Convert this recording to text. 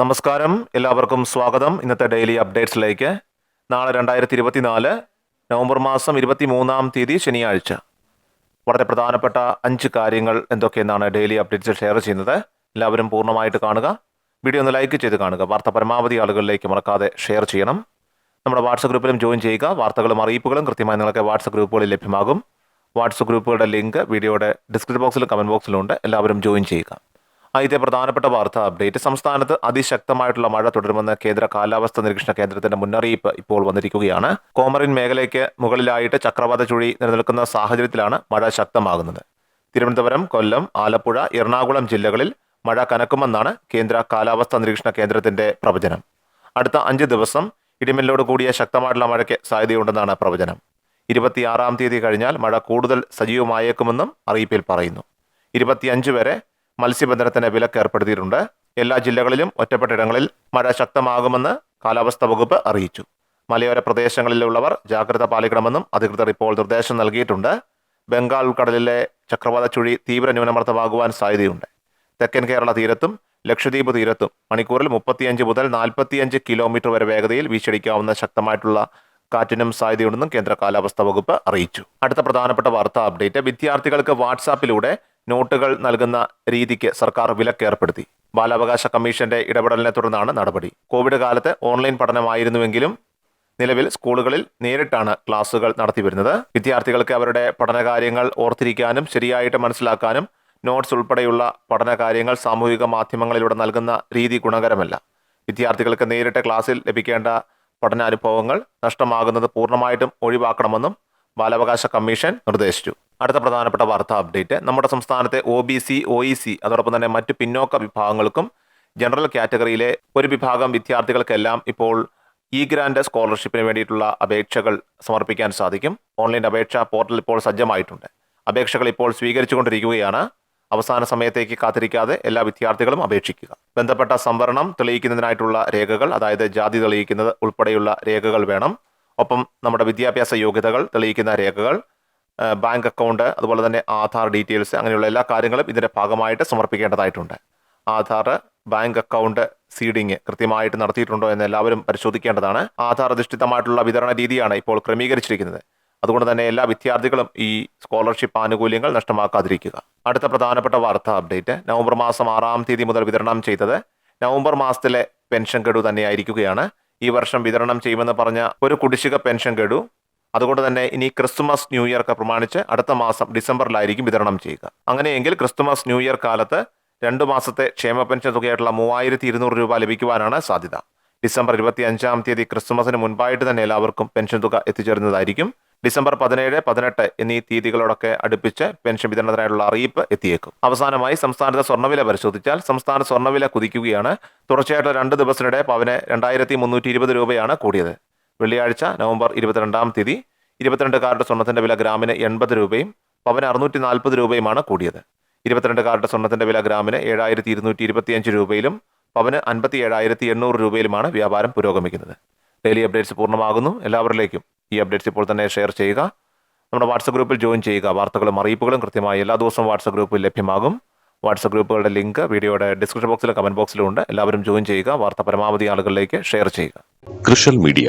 നമസ്കാരം. എല്ലാവർക്കും സ്വാഗതം. ഇന്നത്തെ ഡെയിലി അപ്ഡേറ്റ്സിലേക്ക് നാളെ രണ്ടായിരത്തി ഇരുപത്തിനാല് നവംബർ മാസം ഇരുപത്തി മൂന്നാം തീയതി ശനിയാഴ്ച. വളരെ പ്രധാനപ്പെട്ട അഞ്ച് കാര്യങ്ങൾ എന്തൊക്കെയെന്നാണ് ഡെയിലി അപ്ഡേറ്റ്സ് ഷെയർ ചെയ്യുന്നത്. എല്ലാവരും പൂർണമായിട്ട് കാണുക. വീഡിയോ ഒന്ന് ലൈക്ക് ചെയ്ത് കാണുക. വാർത്ത പരമാവധി ആളുകളിലേക്ക് മറക്കാതെ ഷെയർ ചെയ്യണം. നമ്മുടെ വാട്സപ്പ് ഗ്രൂപ്പിലും ജോയിൻ ചെയ്യുക. വാർത്തകളും അറിയിപ്പുകളും കൃത്യമായി നിങ്ങൾക്ക് വാട്സപ്പ് ഗ്രൂപ്പുകളിൽ ലഭ്യമാകും. വാട്സപ്പ് ഗ്രൂപ്പുകളുടെ ലിങ്ക് വീഡിയോയുടെ ഡിസ്ക്രിപ്ഷൻ ബോക്സിലും കമന്റ് ബോക്സിലും ഉണ്ട്. എല്ലാവരും ജോയിൻ ചെയ്യുക. ആദ്യത്തെ പ്രധാനപ്പെട്ട വാർത്താ അപ്ഡേറ്റ്. സംസ്ഥാനത്ത് അതിശക്തമായിട്ടുള്ള മഴ തുടരുമെന്ന് കേന്ദ്ര കാലാവസ്ഥാ നിരീക്ഷണ കേന്ദ്രത്തിന്റെ മുന്നറിയിപ്പ് ഇപ്പോൾ വന്നിരിക്കുകയാണ്. കോമറിൻ മേഖലയ്ക്ക് മുകളിലായിട്ട് ചക്രവാത ചുഴി നിലനിൽക്കുന്ന സാഹചര്യത്തിലാണ് മഴ ശക്തമാകുന്നത്. തിരുവനന്തപുരം കൊല്ലം ആലപ്പുഴ എറണാകുളം ജില്ലകളിൽ മഴ കനക്കുമെന്നാണ് കേന്ദ്ര കാലാവസ്ഥാ നിരീക്ഷണ കേന്ദ്രത്തിന്റെ പ്രവചനം. അടുത്ത അഞ്ച് ദിവസം ഇടിമിന്നലോട് കൂടിയ ശക്തമായിട്ടുള്ള മഴയ്ക്ക് സാധ്യതയുണ്ടെന്നാണ് പ്രവചനം. ഇരുപത്തിയാറാം തീയതി കഴിഞ്ഞാൽ മഴ കൂടുതൽ സജീവമായേക്കുമെന്നും അറിയിപ്പിൽ പറയുന്നു. ഇരുപത്തിയഞ്ച് വരെ മത്സ്യബന്ധനത്തിന് വിലക്ക് ഏർപ്പെടുത്തിയിട്ടുണ്ട്. എല്ലാ ജില്ലകളിലും ഒറ്റപ്പെട്ടിടങ്ങളിൽ മഴ ശക്തമാകുമെന്ന് കാലാവസ്ഥാ വകുപ്പ് അറിയിച്ചു. മലയോര പ്രദേശങ്ങളിലുള്ളവർ ജാഗ്രത പാലിക്കണമെന്നും അധികൃതർ ഇപ്പോൾ നിർദ്ദേശം നൽകിയിട്ടുണ്ട്. ബംഗാൾ ഉൾക്കടലിലെ ചക്രവാത ചുഴി തീവ്ര ന്യൂനമർദ്ദമാകുവാൻ സാധ്യതയുണ്ട്. തെക്കൻ കേരള തീരത്തും ലക്ഷദ്വീപ് തീരത്തും മണിക്കൂറിൽ മുപ്പത്തിയഞ്ച് മുതൽ നാൽപ്പത്തിയഞ്ച് കിലോമീറ്റർ വരെ വേഗതയിൽ വീശടിക്കാവുന്ന ശക്തമായിട്ടുള്ള കാറ്റിനും സാധ്യതയുണ്ടെന്നും കേന്ദ്ര കാലാവസ്ഥാ വകുപ്പ് അറിയിച്ചു. അടുത്ത പ്രധാനപ്പെട്ട വാർത്താ അപ്ഡേറ്റ് വിദ്യാർത്ഥികൾക്ക് വാട്സാപ്പിലൂടെ നോട്ടുകൾ നൽകുന്ന രീതിക്ക് സർക്കാർ വിലക്കേർപ്പെടുത്തി ബാലാവകാശ കമ്മീഷന്റെ ഇടപെടലിനെ തുടർന്നാണ് നടപടി. കോവിഡ് കാലത്ത് ഓൺലൈൻ പഠനമായിരുന്നുവെങ്കിലും നിലവിൽ സ്കൂളുകളിൽ നേരിട്ടാണ് ക്ലാസുകൾ നടത്തിവരുന്നത്. വിദ്യാർത്ഥികൾക്ക് അവരുടെ പഠനകാര്യങ്ങൾ ഓർത്തിരിക്കാനും ശരിയായിട്ട് മനസ്സിലാക്കാനും നോട്ട്സ് ഉൾപ്പെടെയുള്ള പഠനകാര്യങ്ങൾ സാമൂഹിക മാധ്യമങ്ങളിലൂടെ നൽകുന്ന രീതി ഗുണകരമല്ല. വിദ്യാർത്ഥികൾക്ക് നേരിട്ട് ക്ലാസ്സിൽ ലഭിക്കേണ്ട പഠനാനുഭവങ്ങൾ നഷ്ടമാകുന്നത് പൂർണമായിട്ടും ഒഴിവാക്കണമെന്നും ബാലാവകാശ കമ്മീഷൻ നിർദ്ദേശിച്ചു. അടുത്ത പ്രധാനപ്പെട്ട വാർത്താ അപ്ഡേറ്റ്. നമ്മുടെ സംസ്ഥാനത്തെ O B C O E C അതോടൊപ്പം തന്നെ മറ്റ് പിന്നോക്ക വിഭാഗങ്ങൾക്കും ജനറൽ കാറ്റഗറിയിലെ ഒരു വിഭാഗം വിദ്യാർത്ഥികൾക്കെല്ലാം ഇപ്പോൾ ഇ ഗ്രാൻഡ് സ്കോളർഷിപ്പിന് വേണ്ടിയിട്ടുള്ള അപേക്ഷകൾ സമർപ്പിക്കാൻ സാധിക്കും. ഓൺലൈൻ അപേക്ഷ പോർട്ടൽ ഇപ്പോൾ സജ്ജമായിട്ടുണ്ട്. അപേക്ഷകൾ ഇപ്പോൾ സ്വീകരിച്ചുകൊണ്ടിരിക്കുകയാണ്. അവസാന സമയത്തേക്ക് കാത്തിരിക്കാതെ എല്ലാ വിദ്യാർത്ഥികളും അപേക്ഷിക്കുക. ബന്ധപ്പെട്ട സംവരണം തെളിയിക്കുന്നതിനായിട്ടുള്ള രേഖകൾ അതായത് ജാതി തെളിയിക്കുന്നത് ഉൾപ്പെടെയുള്ള രേഖകൾ വേണം. ഒപ്പം നമ്മുടെ വിദ്യാഭ്യാസ യോഗ്യതകൾ തെളിയിക്കുന്ന രേഖകൾ ബാങ്ക് അക്കൗണ്ട് അതുപോലെ തന്നെ ആധാർ ഡീറ്റെയിൽസ് അങ്ങനെയുള്ള എല്ലാ കാര്യങ്ങളും ഇതിന്റെ ഭാഗമായിട്ട് സമർപ്പിക്കേണ്ടതായിട്ടുണ്ട്. ആധാർ ബാങ്ക് അക്കൗണ്ട് സീഡിങ് കൃത്യമായിട്ട് നടത്തിയിട്ടുണ്ടോ എന്ന് എല്ലാവരും പരിശോധിക്കേണ്ടതാണ്. ആധാർ അധിഷ്ഠിതമായിട്ടുള്ള വിതരണ രീതിയാണ് ഇപ്പോൾ ക്രമീകരിച്ചിരിക്കുന്നത്. അതുകൊണ്ട് തന്നെ എല്ലാ വിദ്യാർത്ഥികളും ഈ സ്കോളർഷിപ്പ് ആനുകൂല്യങ്ങൾ നഷ്ടമാക്കാതിരിക്കുക. അടുത്ത പ്രധാനപ്പെട്ട വാർത്താ അപ്ഡേറ്റ്. നവംബർ മാസം ആറാം തീയതി മുതൽ വിതരണം ചെയ്തത് നവംബർ മാസത്തിലെ പെൻഷൻ ഗഡു തന്നെയായിരിക്കുകയാണ്. ഈ വർഷം വിതരണം ചെയ്യുമെന്ന് പറഞ്ഞ ഒരു കുടിശ്ശിക പെൻഷൻ ഗഡു അതുകൊണ്ട് തന്നെ ഇനി ക്രിസ്തുമസ് ന്യൂ ഇയർ ഒക്കെ പ്രമാണിച്ച് അടുത്ത മാസം ഡിസംബറിലായിരിക്കും വിതരണം ചെയ്യുക. അങ്ങനെയെങ്കിൽ ക്രിസ്തുമസ് ന്യൂ ഇയർ കാലത്ത് രണ്ട് മാസത്തെ ക്ഷേമ പെൻഷൻ തുകയായിട്ടുള്ള മൂവായിരത്തി ഇരുന്നൂറ് രൂപ ലഭിക്കുവാനാണ് സാധ്യത. ഡിസംബർ ഇരുപത്തി അഞ്ചാം തീയതി ക്രിസ്തുമസിന് മുൻപായിട്ട് തന്നെ എല്ലാവർക്കും പെൻഷൻ തുക എത്തിച്ചേരുന്നതായിരിക്കും. ഡിസംബർ പതിനേഴ് പതിനെട്ട് എന്നീ തീയതികളോടൊക്കെ അടുപ്പിച്ച് പെൻഷൻ വിതരണത്തിനായിട്ടുള്ള അറിയിപ്പ് എത്തിയേക്കും. അവസാനമായി സംസ്ഥാനത്തെ സ്വർണവില പരിശോധിച്ചാൽ സംസ്ഥാന സ്വർണവില കുതിക്കുകയാണ്. തുടർച്ചയായിട്ടുള്ള രണ്ട് ദിവസത്തിനിടെ പവന് രണ്ടായിരത്തി മുന്നൂറ്റി ഇരുപത് രൂപയാണ് കൂടിയത്. വെള്ളിയാഴ്ച നവംബർ ഇരുപത്തിരണ്ടാം തീയതി ഇരുപത്തിരണ്ട് കാരുടെ സ്വർണത്തിന്റെ വില ഗ്രാമിന് എൺപത് രൂപയും പവന് അറുന്നൂറ്റി നാൽപ്പത് രൂപയുമാണ് കൂടിയത്. ഇരുപത്തിരണ്ട് കാരുടെ സ്വർണത്തിന്റെ വില ഗ്രാമിന് ഏഴായിരത്തി ഇരുന്നൂറ്റി ഇരുപത്തിയഞ്ച് രൂപയിലും പവന് അൻപത്തി ഏഴായിരത്തി എണ്ണൂറ് രൂപയിലുമാണ് വ്യാപാരം പുരോഗമിക്കുന്നത്. ഡെയിലി അപ്ഡേറ്റ്സ് പൂർണമാകുന്നു. എല്ലാവരിലേക്കും ഈ അപ്ഡേറ്റ്സ് ഇപ്പോൾ തന്നെ ഷെയർ ചെയ്യുക. നമ്മുടെ വാട്സപ്പ് ഗ്രൂപ്പിൽ ജോയിൻ ചെയ്യുക. വാർത്തകളും അറിയിപ്പുകളും കൃത്യമായി എല്ലാ ദിവസവും വാട്സപ്പ് ഗ്രൂപ്പിൽ ലഭ്യമാകും. വാട്സപ്പ് ഗ്രൂപ്പുകളുടെ ലിങ്ക് വീഡിയോയുടെ ഡിസ്ക്രിപ്ഷൻ ബോക്സിലും കമന്റ് ബോക്സിലും ഉണ്ട്. എല്ലാവരും ജോയിൻ ചെയ്യുക. വാർത്ത പരമാവധി ആളുകളിലേക്ക് ഷെയർ ചെയ്യുക. കൃഷൽ മീഡിയ